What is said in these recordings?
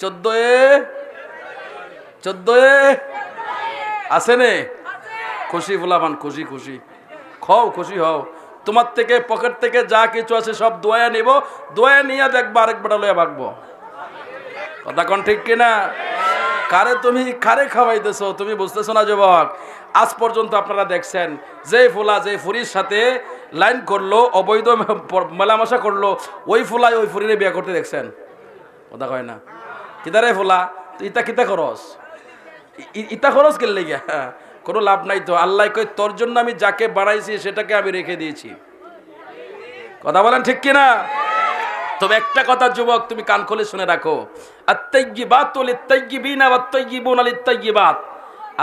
চোদ্দ এ চোদ্দ এ আছে নে খুশি ফুলাবান খুশি খুশি। খাও, খুশি হও। তোমার থেকে, পকেট থেকে যা কিছু আছে সব দোয়া নিব। দোয়া নিয়ে দেখব আরেকবার লয়ে ভাগবো। কথা কোন ঠিক কিনা? কারে তুমি, কারে খাওয়াইতেছো? তুমি বুঝতেছো না, যুবক? আজ পর্যন্ত আপনারা দেখছেন যে ফুলা যে ফুরির সাথে লাইন করল, অবৈধ মেলামেশা করল, ওই ফুলাই ওই ফুরিরে বিয়ে করতে দেখছেন। কথা কয় না? কিতারে ফুলা ইতা কিতা খরচ ইতা খরচ কেলে গিয়া কোনো লাভ নাই তো। আল্লাহ কই তোর জন্য আমি যাকে বানাইছি, সেটাকে আমি রেখে দিয়েছি। কথা বলেন ঠিক কিনা? তবে একটা কথা, যুবক, তুমি কান খুলে শুনে রাখো। লিত্তাইয়িবাত।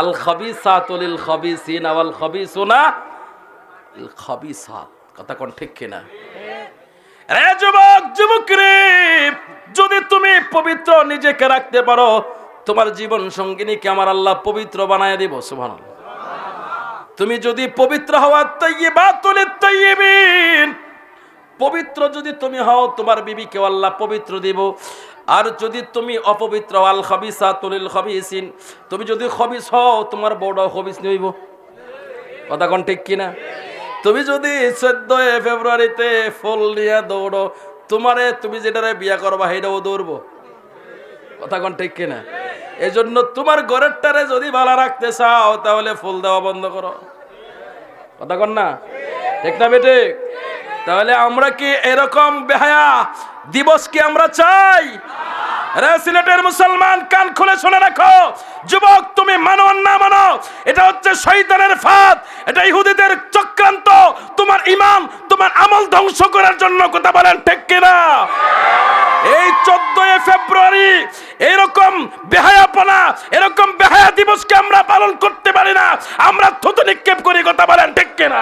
আল খাবিসাতু লিল খাবিসিনা ওয়াল খাবিসুনা লিল খাবিসাত। কথা কোন ঠিক কিনা? যদি তুমি পবিত্র নিজেকে রাখতে পারো, তোমার জীবন সঙ্গিনীকে আমার আল্লাহ পবিত্র বানায় দেব, সুবহানাল্লাহ। তুমি যদি পবিত্র হওয়া তাইয়িবাতুল লিত্তাইয়িবিন পবিত্র যদি তুমি হও, তোমার বিবিকে আল্লাহ পবিত্র দেব। আর যদি তুমি অপবিত্র আল খবিসা তুলিল খবিসিন। তুমি যদি খবিস হও, তোমার বড় খবিস নইব কথা কোন ঠিক কিনা? তুমি যদি চোদ্দই ফেব্রুয়ারিতে ফুল নিয়ে দৌড়ো, তোমারে তুমি যেটারে বিয়া করবা সেটাও দৌড়বো। কথা কোন ঠিক কিনা? এই জন্য তোমার ঘরেরটারে যদি ভালো রাখতে চাও, তাহলে ফুল দেওয়া বন্ধ করো। কথা কন না? ঠিক না বেটে? তাহলে আমরা কি এরকম বেহায়া দিবস কি আমরা চাই? সিলেটের মুসলমান, কান খুলে শুনে রাখো। যুবক, তুমি মানো না মানো হচ্ছে শয়তানের ফাঁদ, এটা ইহুদিদের চক্রান্ত। তোমার ইমান তোমার আমল ধ্বংস করার জন্য কথা বলেন, ঠিক কিনা? এই চোদ্দই ফেব্রুয়ারি এরকম বেহায়াপনা, এরকম বেহায়া দিবসকে আমরা পালন করতে পারি না। আমরা থুতু নিক্ষেপ করি, কথা বলেন, ঠিক কিনা?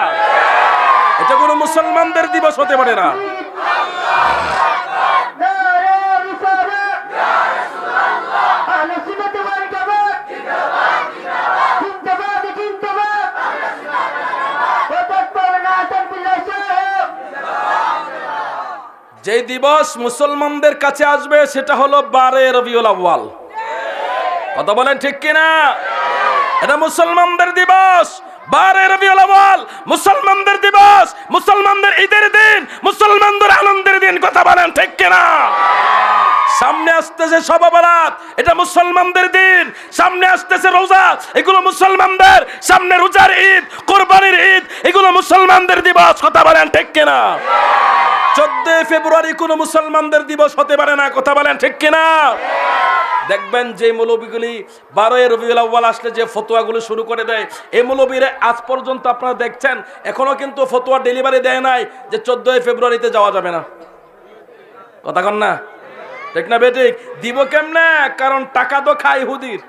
এটা কোনো মুসলমানদের দিবস হতে পারে না। যে দিবস মুসলমানদের কাছে আসবে সেটা হলো বারে রবিউল আউয়াল। কথা বলেন ঠিক কিনা? এটা মুসলমানদের দিবস, বারে রবিউল আউয়াল, মুসলমানদের দিবস, মুসলমানদের ঈদের দিন, মুসলমানদের আনন্দের দিন, কথা বলেন ঠিক কিনা? সামনে আসতেছে সবাবারাত এটা মুসলমানদের দিন, সামনে আসতেছে রোজা, এগুলো মুসলমানদের, সামনে রোজার ঈদ, কোরবানির ঈদ, এগুলো মুসলমানদের দিবস, কথা বলেন ঠিক কিনা? চোদ্দই ফেব্রুয়ারি কোনো মুসলমানদের দিবস হতে পারে না, কথা বলেন ঠিক কিনা? দেখবেন যে মৌলবীগুলি বারোই রবিউল আউ্বাল আসলে যে ফতোয়াগুলো শুরু করে দেয় এই মৌলবীরা আজ পর্যন্ত আপনারা দেখছেন, এখনও কিন্তু ফতোয়া ডেলিভারি দেয় নাই যে চোদ্দই ফেব্রুয়ারিতে যাওয়া যাবে না। কথা কন না? ঠিক না বেঠিক দিব কেমনে? কারণ টাকা তো খায় ইহুদির।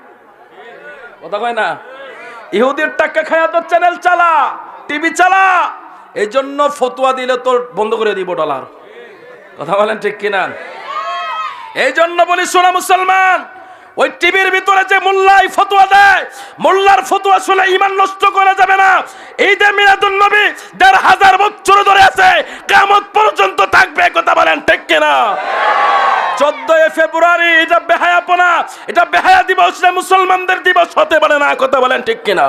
কথা কয় না? ইহুদির টাকা খায়া তো চ্যানেল চালা, টিভি চালা। এই জন্য ফতুয়া দিলে তোর বন্ধ করে দিব ডলার। কথা বলেন ঠিক কিনা? এই জন্য বলি, শোনা মুসলমান, ওই টিভির ভিতরে যে মোল্লাই ফতুয়া দেয়, মোল্লার ফতুয়া শুনে ইমান নষ্ট করা যাবে না। এই যে মিরাদুল নবী দেড় হাজার বছর ধরে আছে কেমন পর্যন্ত থাকবে, কথা বলেন ঠিক কিনা? চোদ্দই ফেব্রুয়ারি, এটা বেহায়াপনা এটা বেহায়া দিবস মুসলমানদের দিবস হতে পারে না, কথা বলেন ঠিক কিনা?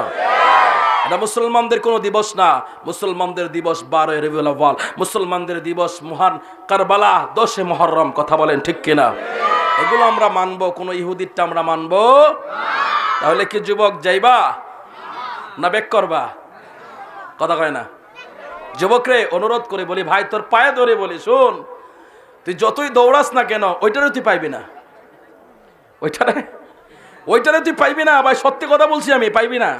এটা মুসলমানদের কোনো দিবস না। মুসলমানদের দিবস বারোই রবিউল আউয়াল। মুসলমানদের দিবস মহান কারবালা দশে মহরম, কথা বলেন ঠিক কিনা? এগুলো আমরা মানবো, কোনো ইহুদিরটা আমরা মানবো? তাহলে কি যুবক যাইবা? না বেক করবা? কথা কয় না। যুবকরে অনুরোধ করে বলি, ভাই, তোর পায়ে ধরে বলি, শোন। তুই যতই দৌড়াস না কেন, ওইটারে তুই পাইবি না। ওইটারে? ওইটারে তুই পাইবি না? ভাই, সত্যি কথা বলছি আমি, পাইবি না।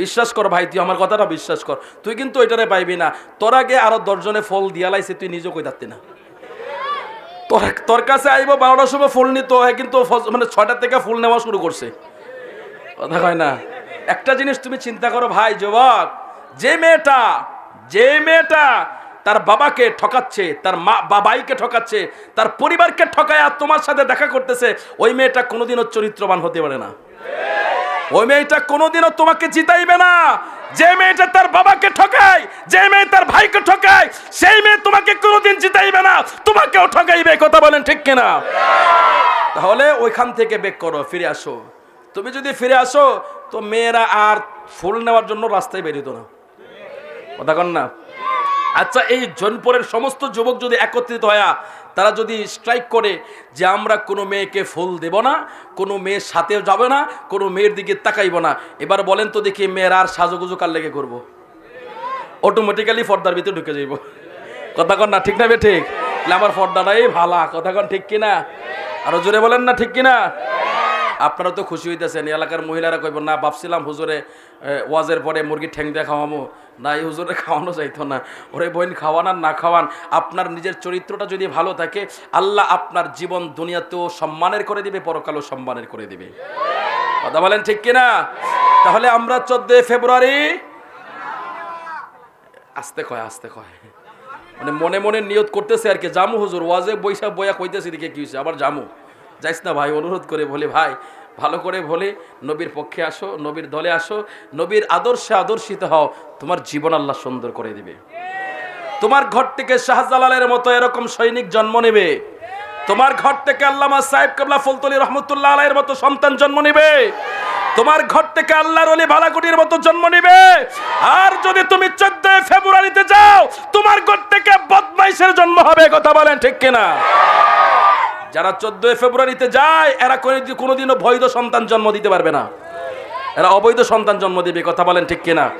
বিশ্বাস কর ভাই, তুই আমার কথাটা বিশ্বাস কর। তুই কিন্তু ওইটারে পাইবি না। তোর আগে আরও দশজনে ফল দিয়া লাইছে, তুই নিজে কই থাকতি না। তোর তোর কাছে আইব, বারোটার সময় ফুল নিত কিন্তু মানে ছয়টার থেকে ফুল নেওয়া শুরু করছে। কথা কয় না? একটা জিনিস তুমি চিন্তা করো ভাই, যুবক, যে মেয়েটা যে মেয়েটা তার বাবাকে ঠকাচ্ছে, তার মা বাবাইকে ঠকাচ্ছে, তার পরিবারকে ঠকায় আর তোমার সাথে দেখা করতেছে, ওই মেয়েটা কোনোদিনও চরিত্রবান হতে পারে না। ওই মেয়েটা কোনোদিনও তোমাকে জিতাইবে না। যে মেয়েটা তার বাবাকে ঠকায়, যে মেয়ে তার ভাইকে ঠকায়, সেই মেয়ে তোমাকে কোনোদিন জিতাইবে না। তোমাকেও ঠকাইবে কথা বলেন ঠিক কিনা? তাহলে ওইখান থেকে বেক করো, ফিরে আসো। তুমি যদি ফিরে আসো, তো মেয়েরা আর ফুল নেওয়ার জন্য রাস্তায় বেরিত না। কথা কন না? আচ্ছা এই জনপুরের সমস্ত যুবক যদি একত্রিত হয়া তারা যদি স্ট্রাইক করে যে আমরা কোনো মেয়েকে ফুল দেব না, কোনো মেয়ের সাথে যাবে না, কোনো মেয়ের দিকে তাকাইব না, এবার বলেন তো দেখি মেয়ের আর সাজুগুজু কার লেগে করব? অটোমেটিক্যালি পর্দার ভিতরে ঢুকে যাইব। কথা কন না, ঠিক না বে ঠিক? আমার পর্দাটাই ভালা, কথা কন ঠিক কিনা? আরও জোরে বলেন না ঠিক কিনা? আপনারা তো খুশি হইতেছেন এলাকার মহিলারা কইব, না, ভাবছিলাম হুজুরে ওয়াজের পরে মুরগি ঠ্যাং দিয়ে খাওয়ামো। না, এই হুজুরে খাওয়ানো যাইতো না। ওরে বোন, খাওয়ান আর না খাওয়ান, আপনার নিজের চরিত্রটা যদি ভালো থাকে, আল্লাহ আপনার জীবন দুনিয়াতেও সম্মানের করে দিবে, পরকালও সম্মানের করে দিবে। কথা বলেন ঠিক কিনা? তাহলে আমরা চোদ্দই ফেব্রুয়ারি, আস্তে কয় আস্তে কয়। মানে মনে মনে নিয়ত করতেছে আর কি, জামু হুজুর, ওয়াজে বৈশাখ বইয়া কইতেছে দেখে কি হয়েছে আবার জামু। যাইস না ভাই, অনুরোধ করে বলে, ভাই, ভালো করে বলে, নবীর পক্ষে আসো, নবীর দলে আসো, নবীর আদর্শে আদর্শিত হও, তোমার জীবন আল্লাহ সুন্দর করে দিবে। তোমার ঘর থেকে শাহজালালের মতো এরকম সৈনিক জন্ম নেবে। তোমার ঘর থেকে আল্লামা সাহেব কাবলা ফুলতলি রহমতুল্লাহ আলাইয়ের মতো সন্তান জন্ম নেবে। তোমার ঘর থেকে আল্লাহর অলি বালাকুটির মতো জন্ম নেবে। আর যদি তুমি চোদ্দ ফেব্রুয়ারিতে যাও, তোমার ঘর থেকে বদমাইশের জন্ম হবে, কথা বলেন ঠিক কিনা? যারা চোদ্দই ফেব্রুয়ারিতে যায়, এরা কোনোদিন- কোনোদিনও বৈধ সন্তান জন্ম দিতে পারবে না। এরা অবৈধ সন্তান জন্ম দেবে, কথা বলেন ঠিক কিনা?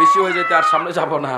বেশি হয়ে যেতে আর সামনে যাব না।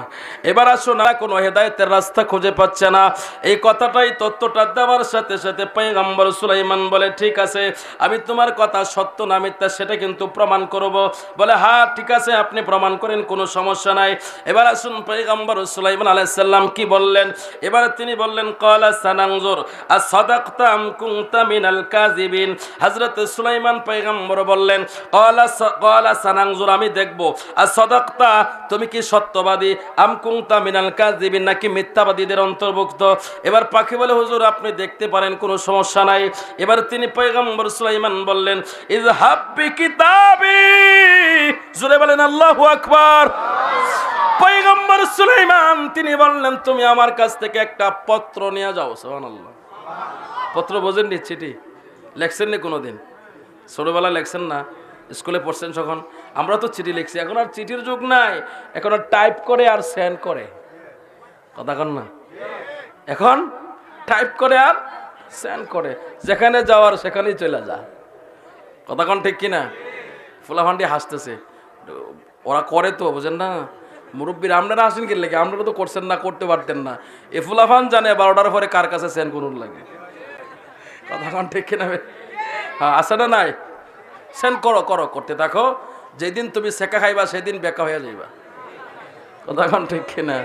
এবার আসো না, কোনো হেদায়তের রাস্তা খুঁজে পাচ্ছে না। এই কথাটাই তত্ত্বটা দেওয়ার সাথে সাথে পৈগম্বর সুলাইমান বলে, ঠিক আছে, আমি তোমার কথা সত্য না মিথ্যা সেটা কিন্তু প্রমাণ করব। বলে হ্যাঁ ঠিক আছে, আপনি প্রমাণ করেন, কোনো সমস্যা নাই। এবার আসুন পৈগম্বর সুলাইমান আলাইসাল্লাম কি বললেন? এবার তিনি বললেন কলা সানাংজুর আর সদাক্তা আম কুংতা মিনাল কাজিবিন হযরত সুলাইমান পয়গম্বর বললেন কলা কলা সানাংজুর আমি দেখব। আর সদাক্তা তুমি কি সত্যবাদী? আম কুংতা মিনাল কাজিবিন নাকি মিথ্যাবাদীদের অন্তর্ভুক্ত? এবার পাখি বলে, হুজুর, আপনি দেখতে পারেন, কোনো সমস্যা নাই। এবার তিনি পয়গম্বর সুলাইমান বললেন ইজ হাব্বি কিতাবি জুড়ে বলেন, আল্লাহু আকবার। পয়গম্বর সুলাইমান, তিনি বললেন, তুমি আমার কাছ থেকে একটা পত্র নিয়ে যাও। সুবহানাল্লাহ। পত্র বোঝেন নি চিঠি লেখছেন নি কোনোদিন? ছোটবেলা লেখছেন না? স্কুলে পড়ছেন যখন, আমরা তো চিঠি লিখছি, এখন আর চিঠির যুগ নাই, এখন আর টাইপ করে আর সেন্ড করে। কথা কন না? এখন টাইপ করে আর সেন্ড করে, যেখানে যাওয়ার সেখানেই চলে যা। কথা কন ঠিক কিনা? ফুলাফান্ডি হাসতেছে। ওরা করে তো, বুঝেন না? মুরব্বীর, আপনারা আসেন কি লাগে? আপনারা তো করছেন না, করতে পারতেন না। এ ফুলাফান জানে বারোটার পরে কার কাছে সেন্ড করুন লাগে। কথা ঠিক কিনা? হ্যাঁ আছে না নাই? সেন্ড করো করো, করতে থাকো। যেদিন তুমি শেখা খাইবা, সেদিন বেকা হয়ে যাইবা। কথাখন ঠিক কিনা?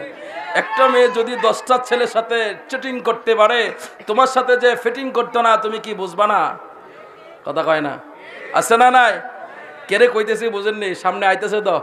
একটা মেয়ে যদি দশটা ছেলের সাথে চিটিং করতে পারে, তোমার সাথে যে ফিটিং করতো না, তুমি কি বুঝবা না? কথা কয় না। আছে না নাই? কেরে কইতেছি বুঝেননি? সামনে আইতেছে তো।